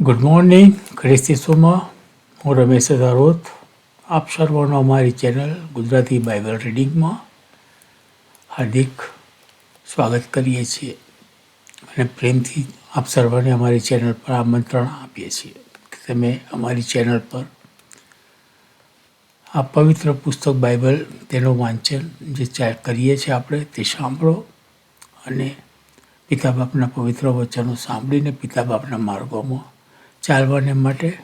Good morning ખ્રિસ્તીસોમાં હું રમેશ દારોત આપ સર્વનો અમારી ચેનલ ગુજરાતી બાઇબલ રીડિંગમાં હાર્દિક સ્વાગત કરીએ છીએ અને પ્રેમથી આપ સર્વને અમારી ચેનલ પર આમંત્રણ આપીએ છીએ કે તમે અમારી ચેનલ પર આ પવિત્ર પુસ્તક બાઇબલ તેનું વાંચન જે કરીએ છીએ આપણે તે સાંભળો અને પિતા બાપના પવિત્ર વચનો સાંભળીને પિતા બાપના માર્ગોમાં ચાલવાને માટે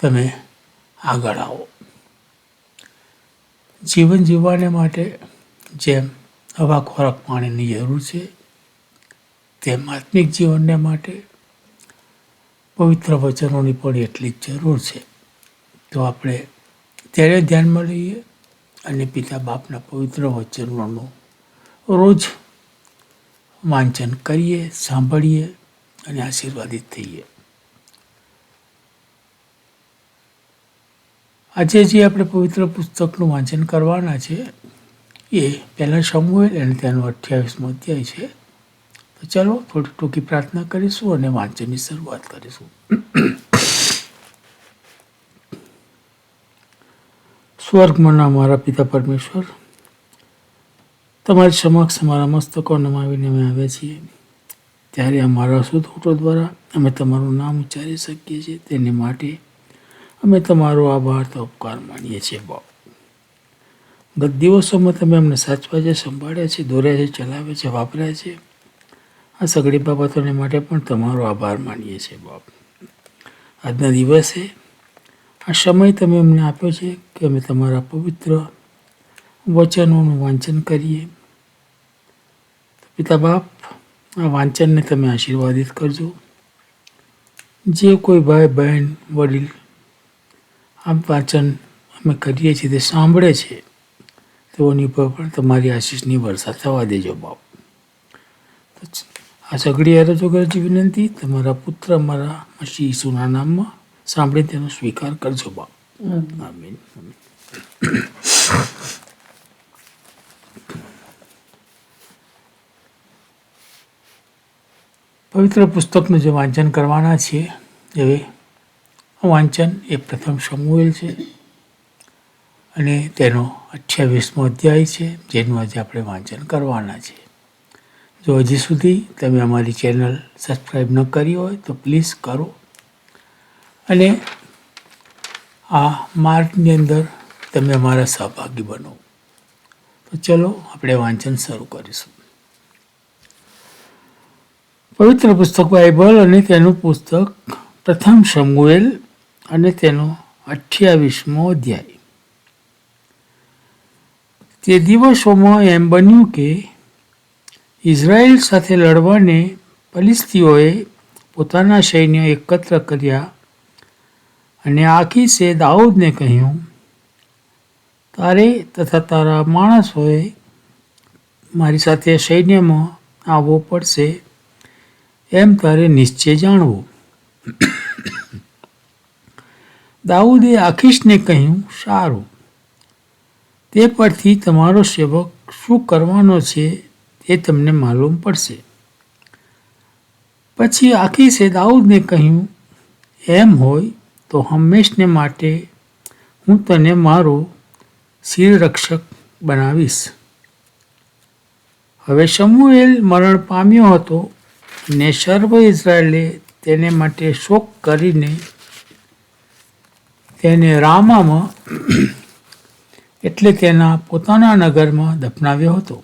તમે આગળ આવો. જીવન જીવવાને માટે જેમ હવા, ખોરાક, પાણીની જરૂર છે, તેમ આત્મિક જીવનને માટે પવિત્ર વચનોની પણ એટલી જ જરૂર છે. તો આપણે ત્યારે ધ્યાનમાં લઈએ અને પિતા બાપના પવિત્ર વચનોનું રોજ વાંચન કરીએ, સાંભળીએ અને આશીર્વાદિત થઈએ. આજે જે આપણે પવિત્ર પુસ્તકનું વાંચન કરવાના છે, એ પહેલાં સમૂહેલ અને તેનો અઠ્યાવીસમો અધ્યાય છે. તો ચાલો થોડી ટૂંકી પ્રાર્થના કરીશું અને વાંચનની શરૂઆત કરીશું. સ્વર્ગમાંના મારા પિતા પરમેશ્વર, તમારી સમક્ષ અમારા મસ્તકો નમાવીને અમે આવ્યા છીએ. ત્યારે અમારા સુધોટો દ્વારા અમે તમારું નામ ઉચ્ચારી શકીએ છીએ. તેની માટે અમે તમારો આભાર તો ઉપકાર માનીએ છીએ બાપ ગત દિવસોમાં તમે અમને સાચવા છે સંભાળ્યા છે, દોર્યા છે ચલાવે છે, વાપર્યા છે. આ સગળી બાબતોને માટે પણ તમારો આભાર માનીએ છીએ બાપ આજના દિવસે આ સમય તમે અમને આપ્યો છે કે અમે તમારા પવિત્ર વચનોનું વાંચન કરીએ. પિતા બાપ, આ વાંચનને તમે આશીર્વાદિત કરજો. જે કોઈ ભાઈ બહેન, વડીલ આ વાંચન અમે કરીએ છીએ તે સાંભળે છે. તેઓની ઉપર પણ તમારી આશીષની વર્ષા થવા દેજો બાપ. આ સગડી અરજો કરજી વિનંતી તમારા પુત્ર અમારા મસી ઈસુના નામમાં સાંભળી તેનો સ્વીકાર કરજો બાપ. આમીન. પવિત્ર પુસ્તકનું જે વાંચન કરવાના છીએ હવે વાંચન એ પ્રથમ સમુએલ છે. અને તેનો અઠ્યાવીસમો અધ્યાય છે, જેનું આજે આપણે વાંચન કરવાના છે. જો હજી સુધી તમે અમારી ચેનલ સબસ્ક્રાઈબ ન કરી હોય, તો પ્લીઝ કરો. અને આ માર્ગની અંદર તમે અમારા સહભાગી બનો. તો ચલો આપણે વાંચન શરૂ કરીશું. પવિત્ર પુસ્તક બાઇબલ અને તેનું પુસ્તક પ્રથમ સમુએલ અને તેનો અઠ્યાવીસમો અધ્યાય. તે દિવસોમાં એમ બન્યું કે ઇઝરાયલ સાથે લડવાને પલિસ્તીઓએ પોતાના સૈન્ય એકત્ર કર્યા અને આખીસે દાઉદને કહ્યું, તારે તથા તારા માણસોએ મારી સાથે સૈન્યમાં આવવો પડશે, એમ તારે નિશ્ચય જાણવું. દાઉદે આખીશને કહ્યું, સારું, તે પરથી તમારો સેવક શું કરવાનો છે તે તમને માલુમ પડશે. પછી આખીશે દાઉદને કહ્યું, એમ હોય તો હંમેશને માટે હું તને મારો શિરરક્ષક બનાવીશ. હવે સમુએલ મરણ પામ્યો હતો ને સર્વ ઇઝરાયેલે તેને માટે શોક કરીને તેને રામામાં એટલે તેના પોતાના નગરમાં દફનાવ્યો હતો.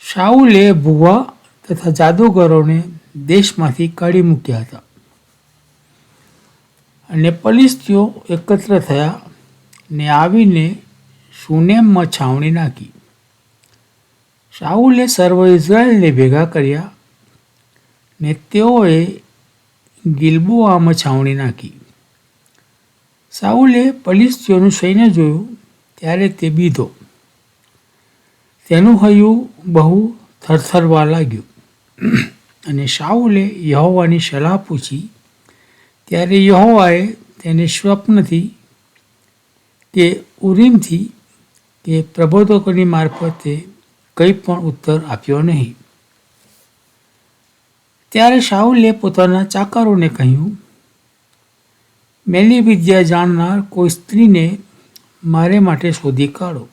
શાઉલે ભુવા તથા જાદુગરોને દેશમાંથી કાઢી મૂક્યા હતા. અને પલિસ્તીઓ એકત્ર થયા ને આવીને સુનેમમાં છાવણી નાખી. શાહુલે સર્વ ઇઝરાયલને ભેગા કર્યા ને તેઓએ ગિલબોઆમાં છાવણી નાખી. સાઉલે પલિસ્તીઓનું સૈન્ય જોયું, ત્યારે તે બીધો. તેનું હૈયું બહુ થરથરવા લાગ્યું. અને સાઉલે યહોવાની સલાહ પૂછી, ત્યારે યહોવાએ તેને સ્વપ્નથી કે ઉરીમથી કે પ્રબોધકોની મારફતે કંઈ પણ ઉત્તર આપ્યો નહીં. ત્યારે સાઉલે પોતાના ચાકરોને કહ્યું મેલી વિદ્યા જાણનાર કોઈ સ્ત્રીને મારે માટે શોધી કાઢો.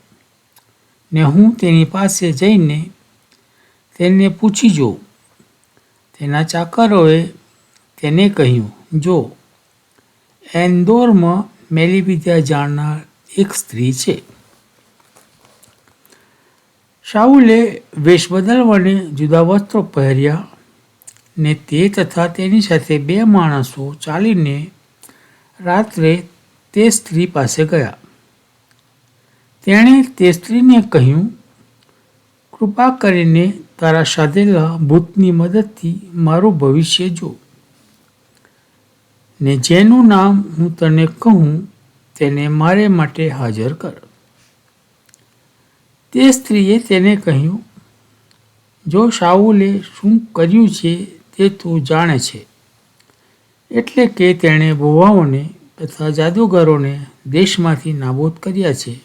ને હું તેની પાસે જઈને તેને પૂછી જોઉં. તેના ચાકરોએ તેને કહ્યું, જો, એન્દોરમાં મેલી વિદ્યા જાણનાર એક સ્ત્રી છે. શાહુલે વેશ બદલવાને જુદા વસ્ત્રો પહેર્યા ને તે તથા તેની સાથે બે માણસો ચાલીને રાત્રે તે સ્ત્રી પાસે ગયા. તેણે તે સ્ત્રીને કહ્યું, કૃપા કરીને તારા સાધેલા ભૂતની મદદથી મારું ભવિષ્ય જો. ને જેનું નામ હું તને કહું, તેને મારે માટે હાજર કર. તે સ્ત્રીએ તેને કહ્યું, જો શાહુલે શું કર્યું છે તે તું જાણે છે. એટલે કે તેણે ભુવાઓને તથા જાદુગરોને દેશમાંથી નાબૂદ કર્યા છે.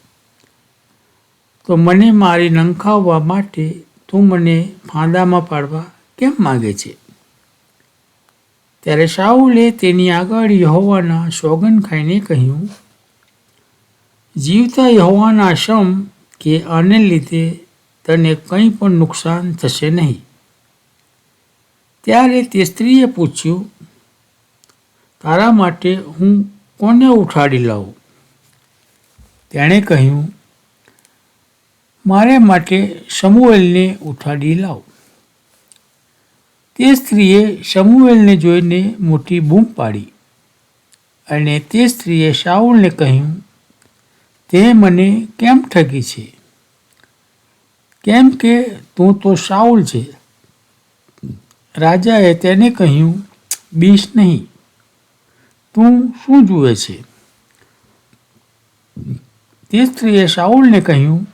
તો મને મારી નંખાવવા માટે તું મને ફાંદામાં પાડવા કેમ માગે છે? ત્યારે શાહુલે તેની આગળ યહોવાના સોગન ખાઈને કહ્યું, જીવતા યહોવાના શમ કે આને લીધે તને કંઈ પણ નુકસાન થશે નહીં. ત્યારે તે સ્ત્રીએ પૂછ્યું તારા માટે હું કોને ઉઠાડી લાવું? તેણે કહ્યું, મારે માટે સમુએલને ઉઠાડી લાવ. તે સ્ત્રીએ સમુએલને જોઈને મોટી બૂમ પાડી અને તે સ્ત્રીએ શાઉલને કહ્યું, તે મને કેમ ઠગી છે? કેમ કે તું તો શાઉલ છે. રાજાએ તેને કહ્યું બીસ નહીં. તું શું જુએ છે? તે સ્ત્રીએ શાઉલને કહ્યું,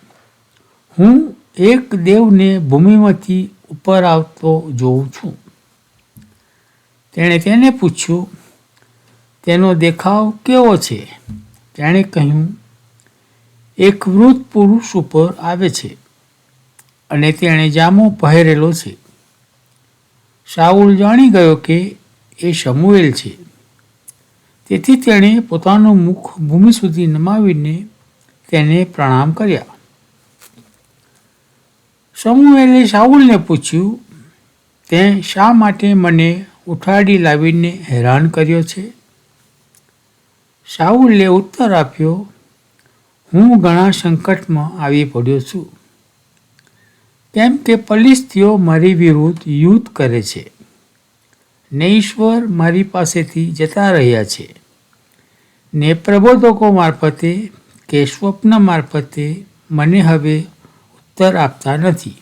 હું એક દેવને ભૂમિમાંથી ઉપર આવતો જોઉં છું. તેણે તેને પૂછ્યું, તેનો દેખાવ કેવો છે? તેણે કહ્યું, એક વૃદ્ધ પુરુષ ઉપર આવે છે અને તેણે જામો પહેરેલો છે. શાઉલ જાણી ગયો કે એ શમુએલ છે. તેથી તેણે પોતાનું મુખ ભૂમિ સુધી નમાવીને તેને પ્રણામ કર્યા. સમુએલે શાઉલને પૂછ્યું, તે શા માટે મને ઉઠાડી લાવીને હેરાન કર્યો છે? શાઉલે ઉત્તર આપ્યો, હું ઘણા સંકટમાં આવી પડ્યો છું. કેમ કે પલિસ્તીઓ મારી વિરુદ્ધ યુદ્ધ કરે છે. ને ઈશ્વર મારી પાસેથી જતા રહ્યા છે. ને પ્રબોધકો મારફતે કે સ્વપ્ન મારફતે મને હવે ઉત્તર આપતા નથી.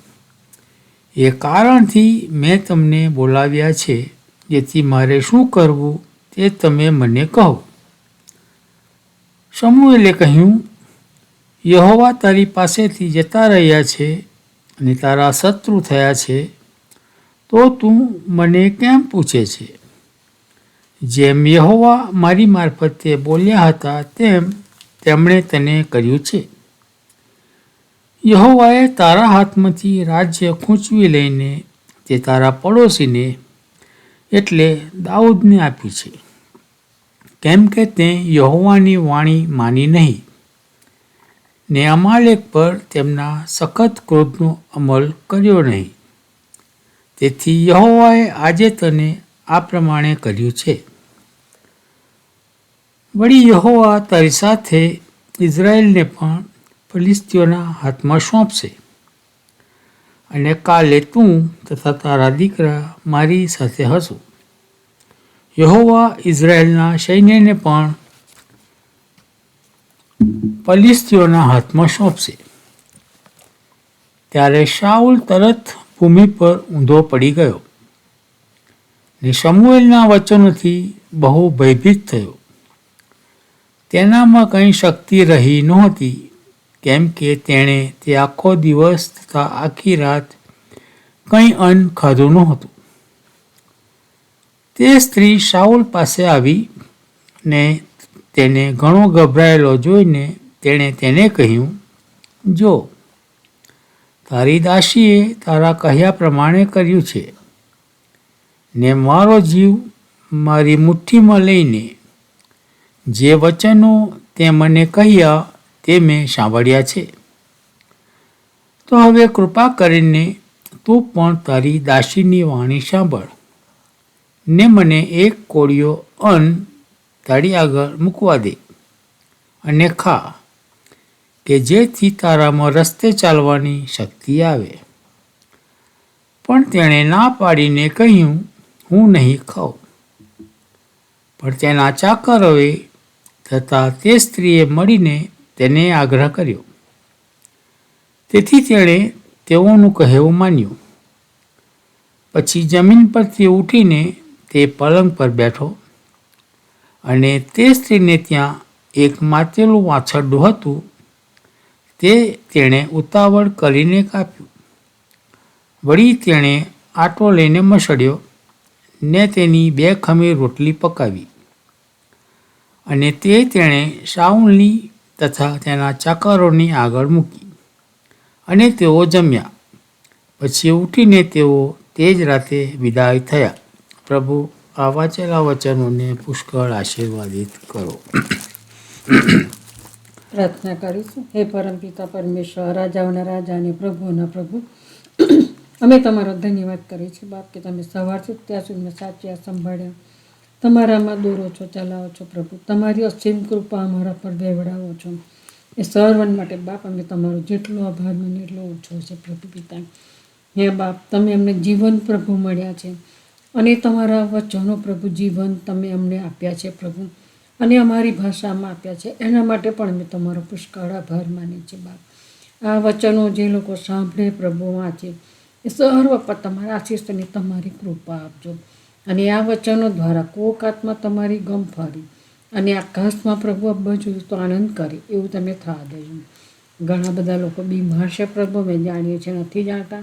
એ કારણથી મેં તમને બોલાવ્યા છે, જેથી મારે શું કરવું તે તમે મને કહો. સમૂહેલે કહ્યું, યહોવા તારી પાસેથી જતા રહ્યા છે અને તારા શત્રુ થયા છે. તો તું મને કેમ પૂછે છે? જેમ યહોવા મારી મારફતે બોલ્યા હતા, તેમ તેમણે તને કર્યું છે. યહોવાએ તારા હાથમાંથી રાજ્ય ખૂંચવી લઈને તે તારા પડોશીને એટલે દાઉદને આપ્યું છે. કેમ કે તે યહોવાની વાણી માની નહીં. ને અમાલેક પર તેમના સખત ક્રોધનો અમલ કર્યો નહીં. તેથી યહોવાએ આજે તને આ પ્રમાણે કર્યું છે. વળી યહોવા તારી સાથે ઇઝરાયલને પણ ફિલિસ્તીઓના હાથમાં સોંપશે. અને કાલે તું તથા તારા દીકરા મારી સાથે હશો. યહોવા ઇઝરાયલના સૈન્યને પણ ફલિસ્તીઓના હાથમાં સોંપશે. ત્યારે શાઉલ તરત ભૂમિ પર ઊંધો પડી ગયો. ને સમુએલના વચનોથી બહુ ભયભીત થયો. તેનામાં કંઈ શક્તિ રહી નહોતી, કેમ કે તેણે તે આખો દિવસ તથા આખી રાત કંઈ અન્ન ખાધું નહોતું. તે સ્ત્રી શાઉલ પાસે આવી ને તેને ઘણો ગભરાયેલો જોઈને તેણે તેને કહ્યું, જો તારી દાસીએ તારા કહ્યા પ્રમાણે કર્યું છે. ને મારો જીવ મારી મુઠ્ઠીમાં લઈને જે વચનો તે મને કહ્યા તે મેં સાંભળ્યા છે. તો હવે કૃપા કરીને તું પણ તારી દાસીની વાણી સાંભળ. ને મને એક કોળિયો અન્ન તારી આગળ મૂકવા દે અને ખા. કે જેથી તારામાં રસ્તે ચાલવાની શક્તિ આવે. પણ તેણે ના પાડીને કહ્યું, હું નહીં ખાઉં. પણ તેના ચાકરોએ થતાં તે સ્ત્રીએ મળીને તેને આગ્રહ કર્યો. તેથી તેણે તેઓનું કહેવું માન્યું. પછી જમીન પરથી ઉઠીને તે પલંગ પર બેઠો અને તે સ્ત્રીને ત્યાં એક માતેલું વાછરડું હતું તે તેણે ઉતાવળ કરીને કાપ્યું. વળી તેણે આટો લઈને મસળ્યો, ને તેની બે ખમીર રોટલી પકાવી. અને તે તેણે શાઉલની તથા તેના ચાકરોની આગળ મૂકી. અને તેઓ જમ્યા. પછી ઉઠીને તેઓ તે જ રાતે વિદાય થયા. પ્રભુ આ વાંચેલા વચનોને પુષ્કળ આશીર્વાદિત કરો. પ્રાર્થના કરીશું. હે પરમપિતા પરમેશ્વર, રાજાઓના રાજા અને પ્રભુઓના પ્રભુ, અમે તમારો ધન્યવાદ કરીએ છીએ બાપ, કે તમે સવારથી ત્યાં સુધી મેં સાચવ્યા સંભાળ્યા. તમારામાં દોરો છો ચલાવો છો પ્રભુ. તમારી અસીમ કૃપા અમારા પર બેવડાવો છો. એ સર્વન માટે બાપ, અમે તમારો જેટલો આભાર મને એટલો ઓછો છે પ્રભુ પિતા. હે બાપ, તમે અમને જીવન પ્રભુ મળ્યા છે. અને તમારા વચનો પ્રભુ જીવન તમે અમને આપ્યા છે પ્રભુ. અને અમારી ભાષામાં આપ્યા છે. એના માટે પણ અમે તમારો પુષ્કળ આભાર માની છે, બાપ. આ વચનો જે લોકો સાંભળે, પ્રભુ વાંચે, એ સર્વ પર તમારા આશીષ અને તમારી કૃપા આપજો. અને આ વચનો દ્વારા કોક આત્મા તમારી ગમ ફરી અને આકાશમાં પ્રભુ અબ્બજો તો આનંદ કરે એવું તમે થવા દેજો. ઘણા બધા લોકો બીમાર છે પ્રભુ મેં જાણીએ છીએ, નથી જાણતા.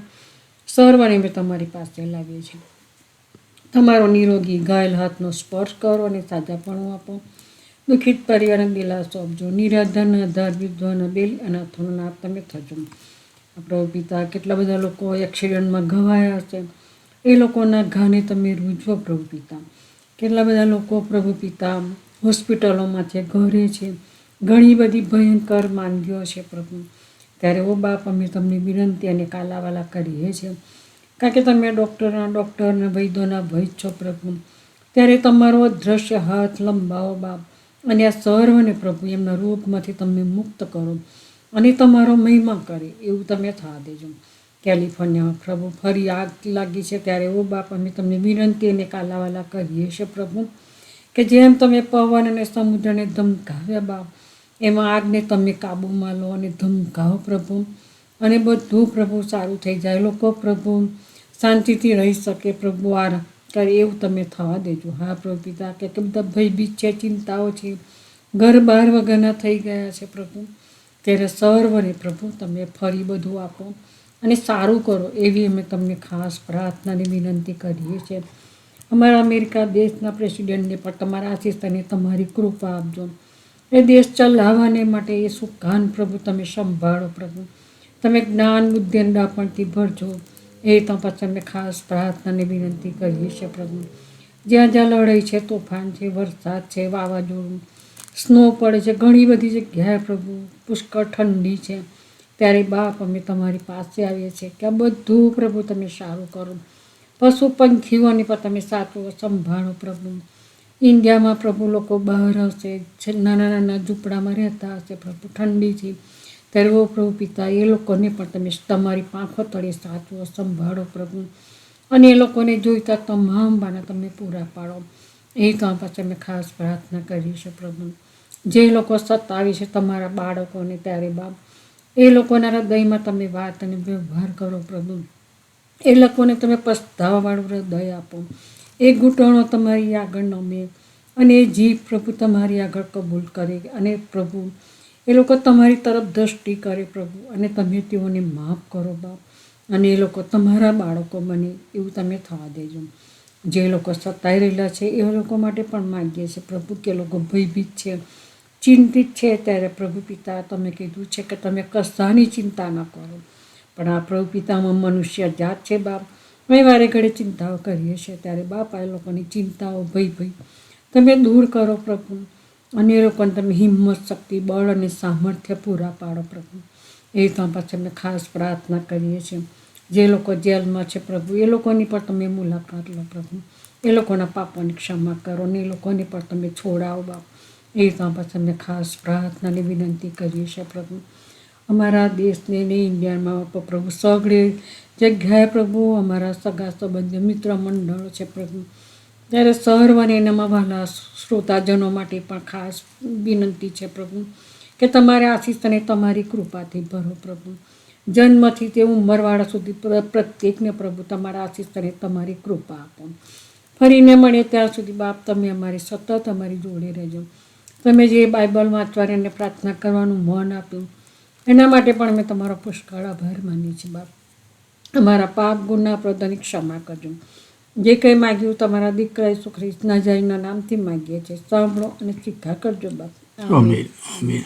સર્વને મેં તમારી પાસે લાવીએ છીએ. તમારો નિરોગી ઘાયલ હાથનો સ્પર્શ કરો અને સાજાપણું આપો. દુઃખિત પરિવારને દિલાસો આપજો. નિરાધન આધાર વિધવાન બેલ અનાથોનો નાથ તમે થજો. આપણો પિતા કેટલા બધા લોકો એક્સિડન્ટમાં ઘવાયા છે એ લોકોના ઘાને તમે રૂજવો પ્રભુ પિતા. કેટલા બધા લોકો પ્રભુ પિતા હોસ્પિટલોમાં છે ઘરે છે. ઘણી બધી ભયંકર માંદગીઓ છે પ્રભુ. ત્યારે ઓ બાપ, અમે તમને વિનંતી અને કાલાવાલા કરીએ છીએ. કારણ કે તમે ડૉક્ટરના, ડૉક્ટરને વૈદ્યોના ભય છો પ્રભુ. ત્યારે તમારો દ્રશ્ય હાથ લંબાવો બાપ. અને આ સર્વને પ્રભુ, એમના રોગમાંથી તમે મુક્ત કરો અને તમારો મહિમા કરે, એવું તમે થવા દેજો. કેલિફોર્નિયામાં પ્રભુ ફરી આગ લાગી છે ત્યારે, ઓ બાપ, અમે તમને વિનંતી અને કાલાવાલા કરીએ છીએ પ્રભુ, કે જેમ તમે પવન અને સમુદ્રને ધમકાવ્યા બાપ, એમાં આગને તમે કાબૂમાં લો અને ધમકાવો પ્રભુ. અને બધું પ્રભુ સારું થઈ જાય. લોકો પ્રભુ શાંતિથી રહી શકે. પ્રભુ, આ કરે એવું તમે થવા દેજો. હા પ્રભુ પિતા કે બધા ભયભીત છે ચિંતાઓ છે. ઘર બહાર વગરના થઈ ગયા છે પ્રભુ. ત્યારે સર્વને પ્રભુ તમે ફરી બધું આપો અને સારું કરો એવી અમે તમને ખાસ પ્રાર્થનાની વિનંતી કરીએ છીએ અમારા અમેરિકા દેશના પ્રેસિડેન્ટને પણ તમારા આશીષ અને તમારી કૃપા આપજો. એ દેશ ચલાવવાને માટે એ સુખાન પ્રભુ તમે સંભાળો પ્રભુ. તમે જ્ઞાન બુદ્ધિ અને ભરજો. એ તો પછી અમે ખાસ પ્રાર્થનાની વિનંતી કરીએ છીએ પ્રભુ. જ્યાં જ્યાં લડાઈ છે, તોફાન છે, વરસાદ છે, વાવાઝોડું, સ્નો પડે છે, ઘણી બધી જગ્યાએ પ્રભુ પુષ્કળ ઠંડી છે. ત્યારે બાપ અમે તમારી પાસે આવીએ છીએ કે આ બધું પ્રભુ તમે સારું કરો. પશુ પંખીઓને પણ તમે સાચવો સંભાળો પ્રભુ. ઇન્ડિયામાં પ્રભુ લોકો બહાર હશે નાના નાના ઝૂંપડામાં રહેતા હશે, પ્રભુ ઠંડીથી ઓ પ્રભુ પિતા, એ લોકોને પણ તમે તમારી પાંખો તળે સાચવો, સંભાળો પ્રભુ. અને એ લોકોને જોઈતા તમામ બાના તમે પૂરા પાડો. એ કામ પાછળ અમે ખાસ પ્રાર્થના કરી છે પ્રભુ. જે લોકો સતાવી છે તમારા બાળકોને ત્યારે બાપ, એ લોકોના હૃદયમાં તમે વાત અને વ્યવહાર કરો પ્રભુ. એ લોકોને તમે પસ્તાવાવાળું હૃદય આપો. એ ઘૂંટણો તમારી આગળ નમે અને એ જીભ પ્રભુ તમારી આગળ કબૂલ કરે અને પ્રભુ એ લોકો તમારી તરફ દ્રષ્ટિ કરે પ્રભુ, અને તમે તેઓને માફ કરો બાપ. અને એ લોકો તમારા બાળકો બને, એવું તમે થવા દેજો. જે લોકો સતાઈ રહેલા છે, એ લોકો માટે પણ માગીએ છીએ પ્રભુ કે લોકો ભયભીત છે, ચિંતિત છે. ત્યારે પ્રભુ પિતા, તમે કીધું છે કે તમે કશાની ચિંતા ન કરો. પણ આ પ્રભુ પિતામાં મનુષ્ય જાત છે બાપ. અમે વારે ઘડે ચિંતાઓ કરીએ છીએ. ત્યારે બાપા એ લોકોની ચિંતાઓ ભય ભય તમે દૂર કરો પ્રભુ. અને એ લોકોને તમે હિંમત, શક્તિ, બળ અને સામર્થ્ય પૂરા પાડો પ્રભુ. એ તો પાસે અમે ખાસ પ્રાર્થના કરીએ છીએ. જે લોકો જેલમાં છે પ્રભુ, એ લોકોની પણ તમે મુલાકાત લો પ્રભુ. એ લોકોના પાપોની ક્ષમા કરો ને એ લોકોને પણ તમે છોડાવો બાપ. એ તો પાસે અમે ખાસ પ્રાર્થનાની વિનંતી કરીએ છીએ પ્રભુ. અમારા દેશને ને ઇન્ડિયામાં પ્રભુ. સગડે જગ્યાએ પ્રભુ અમારા સગા સંબંધી મિત્ર મંડળો છે પ્રભુ. ત્યારે સર્વને એનામાં વહાલા શ્રોતાજનો માટે પણ ખાસ વિનંતી છે પ્રભુ, કે તમારે આશીષ અને તમારી કૃપાથી ભરો પ્રભુ. જન્મથી તે ઉંમરવાળા સુધી પ્રત્યેકને પ્રભુ તમારા આશીષ અને તમારી કૃપા આપો. ફરીને મળે ત્યાં સુધી બાપ, તમે અમારી સતત અમારી જોડે રહેજો. તમે જે બાઇબલ વાંચવાની અને પ્રાર્થના કરવાનું મન આપ્યું, એના માટે પણ અમે તમારો પુષ્કળ આભાર માનીએ છીએ બાપ. અમારા પાપ, ગુના પ્રદાની ક્ષમા કરજો. જે કંઈ માગ્યું તમારા દીકરા ઈસુ ખ્રિસ્તના જયના નામથી માગીએ છીએ સાંભળો અને સ્વીકાર કરજો બાપ આમીન. આમીન